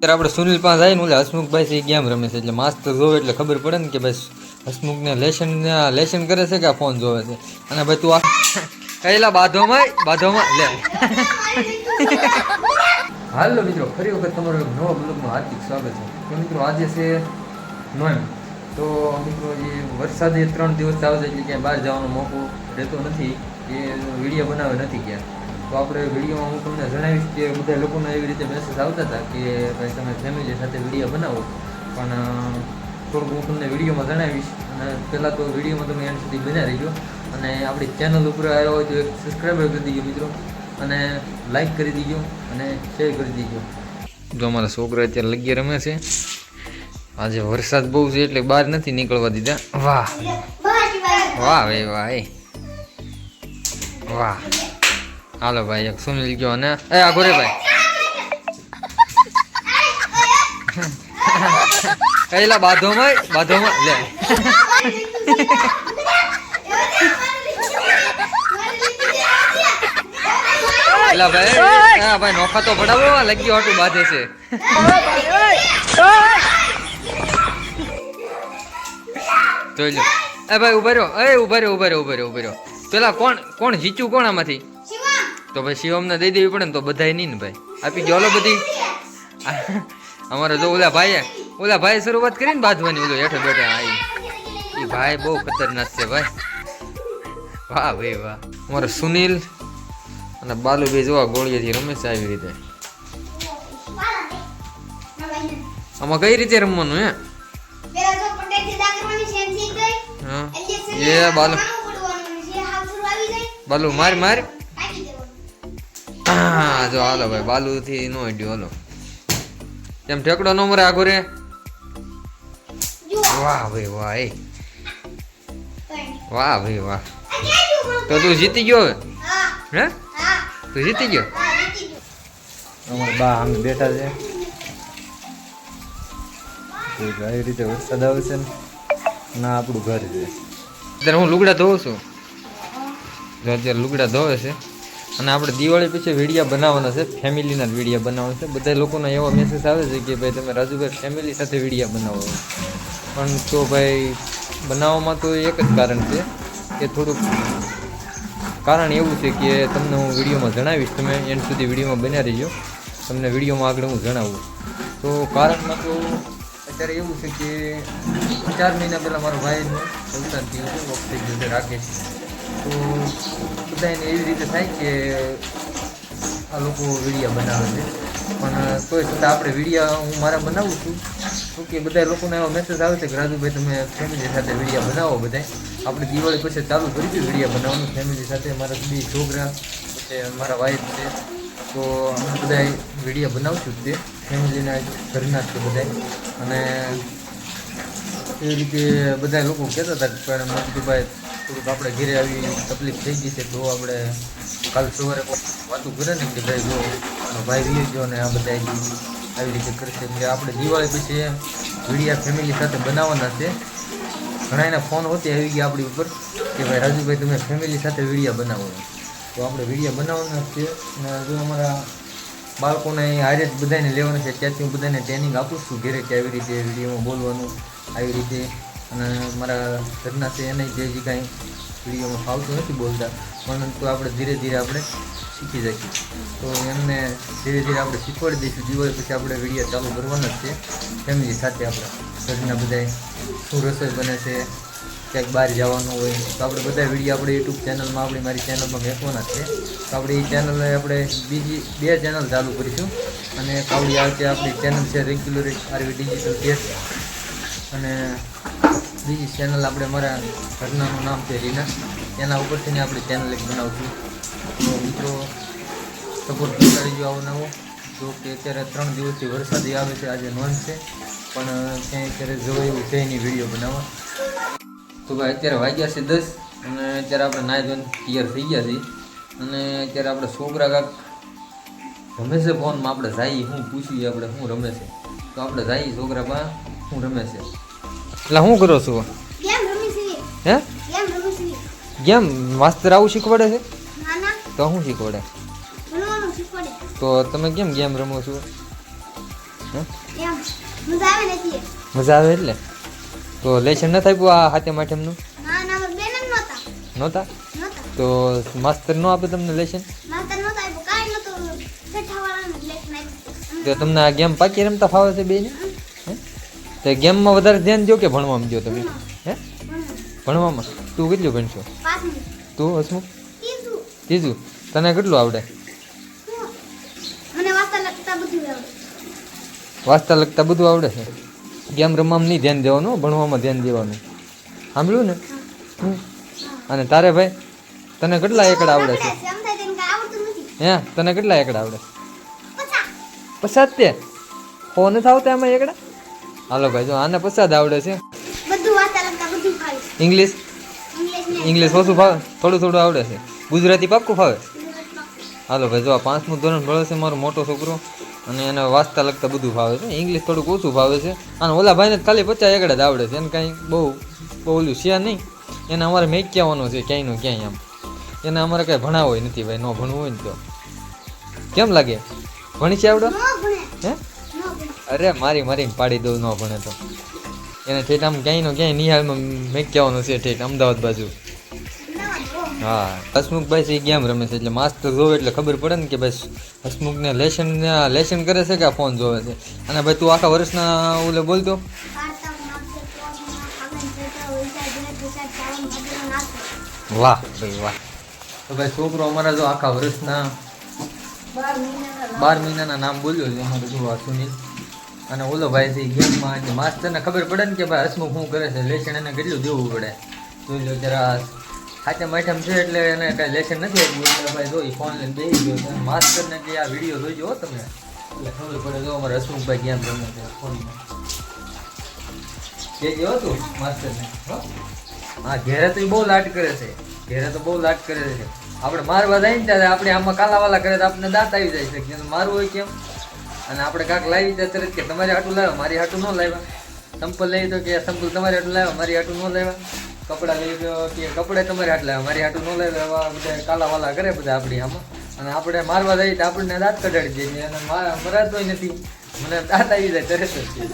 ત્યારે આપણે સુનિલ પાસે આવીને ઓલા હસમુખભાઈ છે ગેમ રમે છે, એટલે માસ્તર જોવે એટલે ખબર પડે ને કે ભાઈ હસમુખને લેશન લેશન કરે છે કે આ ફોન જોવે છે? અને ભાઈ તું આ કહેલા બાધોમાં બાધોમાં લે. હાલો મિત્રો, ફરી વખત તમારો એક નવા બ્લોગમાં હાર્દિક સ્વાગત છે. તો મિત્રો, આજે છે નોએમ. તો મિત્રો જે વરસાદે ત્રણ દિવસ આવે છે એટલે ક્યાંય બહાર જવાનો મોકો રહેતો નથી. એ વીડિયો બનાવે નથી ક્યાં તો આપણે વિડીયોમાં હું તમને જણાવીશ કે બધા લોકોને એવી રીતે મેસેજ આવતા હતા કે ભાઈ તમે ફેમિલી સાથે વીડિયો બનાવો. પણ થોડુંક હું તમને વિડીયોમાં જણાવીશ. અને પહેલાં તો વિડીયોમાં તમે એન્ડ સુધી બન્યા રહીજો. અને આપણી ચેનલ ઉપર આવ્યો હોય તો એક સબસ્ક્રાઈબર કરી દીજો મિત્રો. અને લાઈક કરી દીજો અને શેર કરી દીજો. જો અમારા છોકરા અત્યારે લગી રમે છે. આજે વરસાદ બહુ છે એટલે બહાર નથી નીકળવા દીધા. વાહ. વાહ ભાઈ વાહ વાહ. હાલો ભાઈ એક સુનિલ ગયો ને એ આ ગોરે ભાઈ. કઈલા બાધોમાં બાધોમાં લે. એલા ભાઈ હા ભાઈ નોખા તો પડાવો લગ્યો હોટું બાધે છે. જોઈ લો. એ ભાઈ ઊભા રહ્યો એ ઊભા રહ્યો ઊભા રહ્યો ઊભા રહ્યો ઊભા રહ્યો. પેલા કોણ કોણ જીચું કોણ આમાંથી? તો ભાઈ શિવમને દઈ દેવી પડે ને તો બધાય નહીં ને ભાઈ. આપી ગયો ઓલો બધી. અમારે જો ઓલા ભાઈએ, ઓલા ભાઈ શરૂઆત કરી ને બાંધવાની ઓલો હેઠે બેઠે આવી એ ભાઈ બહુ ખતરનાક છે ભાઈ. વાહ ભાઈ વાહ. અમારો સુનિલ અને બાલુભાઈ જોવા ગોળીએથી રમે છે આવી રીતે. આમાં કઈ રીતે રમવાનું હે. એ બાલુ બાલુ માર માર. જો હાલો ભાઈ બાલુ થી નો અડ્યો હાલો. તેમ ઠેકડો નો મરે આગો રે વાહ ભાઈ વાહ એ. વાહ ભાઈ વાહ. તો તું જીતી ગયો હવે? હે. તું જીતી ગયો? અમારે બા આમ બેઠા છે. તો આવી રીતે વરસાદ આવે છે ને ના આપણું ઘર છે. અત્યારે હું લુગડા ધોઉં છું. જો અત્યારે લુગડા ધોવે છે. અને આપણે દિવાળી પછી વિડીયા બનાવવાના છે, ફેમિલીના જ વિડીયા બનાવવાના છે. બધા લોકોના એવા મેસેજ આવે છે કે ભાઈ તમે રાજુભાઈ ફેમિલી સાથે વિડીયા બનાવો. પણ તો ભાઈ, બનાવવામાં તો એક જ કારણ છે કે થોડુંક કારણ એવું છે કે તમને હું વિડીયોમાં જણાવીશ, તમે એન્ડ સુધી વિડીયોમાં બન્યા રહીજો. તમને વિડીયોમાં આગળ હું જણાવું. તો કારણમાં તો અત્યારે એવું છે કે ચાર મહિના પહેલાં મારો ભાઈનું અવસાન થયું છે, વખતે રાકેશ તો બધાને એવી રીતે થાય કે આ લોકો વિડીયા બનાવે છે. પણ તોય છતાં આપણે વિડીયા હું મારા બનાવું છું. તો કે બધા લોકોને એવો મેસેજ આવે છે કે, રાજુભાઈ, તમે ફેમિલી સાથે વિડીયા બનાવો બધા આપણે દિવાળી પછી ચાલુ કરીશું વિડીયા બનાવવાનું ફેમિલી સાથે. મારા બે છોકરા છે, મારા વાઈફ છે. તો અમે બધા વિડીયા બનાવશું જ તે. ફેમિલીના ઘરના છે બધા અને એ રીતે બધા લોકો કહેતા હતા પણ મજદુભાઈ થોડુંક આપણે ઘરે આવી તકલીફ થઈ ગઈ છે તો આપણે કાલ સવારે વાતું કરે ને કે ભાઈ જો ભાઈ ગયો ને આ બધા આવી રીતે કરશે. એટલે આપણે દિવાળી પછી વિડીયા ફેમિલી સાથે બનાવવાના છે. ઘણા એના ફોન હોતી આવી ગયા આપણી ઉપર કે ભાઈ રાજુભાઈ તમે ફેમિલી સાથે વિડીયા બનાવો. તો આપણે વિડીયા બનાવવાના છે અને જો અમારા બાળકોને હારે જ બધાને લેવાના છે. ત્યાંથી હું બધાને ટ્રેનિંગ આપું છું ઘરે કે આવી રીતે વિડીયોમાં બોલવાનું, આવી રીતે અને મારા ઘરના છે એને જે જે કાંઈ વિડીયોમાં ફાવતું નથી બોલતા, પરંતુ આપણે ધીરે ધીરે આપણે શીખી શકીએ તો એમને ધીરે ધીરે આપણે શીખવાડી દઈશું. દિવાળી પછી આપણે વીડિયો ચાલુ કરવાના જ છે. ફેમિલી સાથે આપણે ઘરના બધાય શું રસોઈ બને છે, ક્યાંક બહાર જવાનું હોય. તો આપણે બધા વીડિયો આપણે યુટ્યુબ ચેનલમાં, આપણી મારી ચેનલમાં મેકવાના છે. તો આપણે એ ચેનલ આપણે બીજી બે ચેનલ ચાલુ કરીશું. અને કાવડી આવતી આપણી ચેનલ છે, રેગ્યુલર આરવી ડિજિટલ ગેસ અને બીજી ચેનલ આપણે મારા ઘટનાનું નામ છે રીના એના ઉપરથી આપણે ચેનલ એક બનાવશું. તો મિત્રો સપોર્ટ કરતા રહીજો આવો નવો જો કે અત્યારે ત્રણ દિવસથી વરસાદી આવે છે, આજે નોંધ છે. પણ ક્યાંય અત્યારે જવું એવું છે એની વીડિયો બનાવવા. તો ભાઈ, અત્યારે વાગ્યા છે દસ અને અત્યારે આપણે નાય ધોન ક્લિયર થઈ ગયા છીએ. અને અત્યારે આપણે છોકરા કાંક રમે છે ફોનમાં. આપણે જઈએ શું પૂછીએ આપણે શું રમે છે. તો આપણે જઈએ છોકરા પા શું રમે છે. એટલે શું કરો છો? હે? ગેમ માસ્તર આવું શીખવાડે છે? તો શું શીખવાડે? તો તમે કેમ ગેમ રમો છો? મજા આવે નથી એટલે? તો લેશન ન થાય આ હાથે માઠેમનું? ના ના મારા બેન જ નહોતા? તો માસ્તર નો આપે તમને લેશન આપ્યું. તો તમને આ ગેમ પાકી રમતા ફાવે છે બેને? તો ગેમમાં વધારે ધ્યાન દો કે ભણવામાં દો તમે? હે? ભણવામાં. તું કેટલું ભણશો? તું હસમુખ? ત્રીજું. તને કેટલું આવડે? વાંચતા લખતા બધું આવડે. છે? ગેમ રમવામાં નહીં ધ્યાન દેવાનું ભણવામાં ધ્યાન દેવાનું. સાંભળ્યું ને. અને તારે ભાઈ તને કેટલા એકડ આવડે છે? હે? તને કેટલા એકડ આવડે? પચાસ તે. ફોન નથી આવતા એમાં એકડા? હાલો ભાઈ જો આને પસાદ આવડે છે. ઇંગ્લિશ ઇંગ્લિશ ઓછું ફાવે? થોડું થોડું આવડે છે. ગુજરાતી પાક્કું ફાવે? હાલો ભાઈ જો આ પાંચમું ધોરણ ભણે છે મારો મોટો છોકરો અને એને વાંચતા લખતા બધું ફાવે છે. ઇંગ્લિશ થોડુંક ઓછું ફાવે છે. અને ઓલા ભાઈને ખાલી પચાસ એકડા જ આવડે છે. એને કાંઈ બહુ બહુ ઓલું છે નહીં. એને અમારે મેં કહેવાનું છે ક્યાંયનું ક્યાંય આમ એને અમારે કાંઈ ભણાવો નથી ભાઈ. ન ભણવું હોય ને તો. કેમ લાગે? ભણી છે આવડો? હે? અરે મારી મારી પાડી દઉં, ન ભણે તો. એને ઠેઠ આમ ક્યાંય નો ક્યાંય નિહાલમાં મેં કહેવાનું છે ઠેઠ, અમદાવાદ બાજુ. હા, હસમુખભાઈ છે ગેમ રમે છે, એટલે માસ્તર જોવે એટલે ખબર પડે ને કે ભાઈ હસમુખને લેશન લેશન કરે છે કે આ ફોન જોવે છે? અને ભાઈ તું આખા વર્ષના ઓલે બોલતો વાહ, ભાઈ વાહ. તો ભાઈ છોકરો અમારા જો આખા વર્ષના બાર મહિનાના નામ બોલ્યો છે અમારે જોવા સુનિલ અને ઓલો ભાઈ છે ગેમમાં માસ્ટરને ખબર પડે ને કે ભાઈ હસમુખ શું કરે છે? લેશન એને કેટલું દેવું પડે? જોઈ લો જરા સાચા માઠમ છે એટલે એને કાંઈ લેશન નથી આપ્યું. એટલે ભાઈ જો ફોન લઈને બેસી ગયો છે. માસ્ટરને કે આ વીડિયો જોઈજો હો તમે, એટલે ખબર પડે જો અમારા હસમુખભાઈ ગેમ રમે છે ફોનમાં જે જેવો તું માસ્ટરને, હો. ઘેરે તો એ બહુ લાડ કરે છે. ઘેરે તો બહુ લાટ કરે છે. આપણે મારવા જાય ને ત્યારે આપણે આમાં કાલાવાલા કરે તો આપણને દાંત આવી જાય છે. મારવું હોય કેમ? અને આપણે કાંક લાવી દે તરત કે તમારે હાટું લાવ્યા મારી હાટું ન લાવ્યા. સંપલ લઈ તો કે સંપલ તમારે હાટું લાવ્યા, મારી હાટું ન લાવ્યા. કપડાં લઈ ગયો કે કપડાં તમારે હાટ લાવ્યા, મારી હાટું ન લાવ્યા. એવા બધા કાલા વાલા કરે બધા આપણી આમાં. અને આપણે મારવા જઈએ તો આપણને દાંત કઢાડી દઈએ અને મારા મરાતો નથી. મને દાંત આવી જાય તરત જ.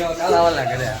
એવા કાલાવાલા કરે આ.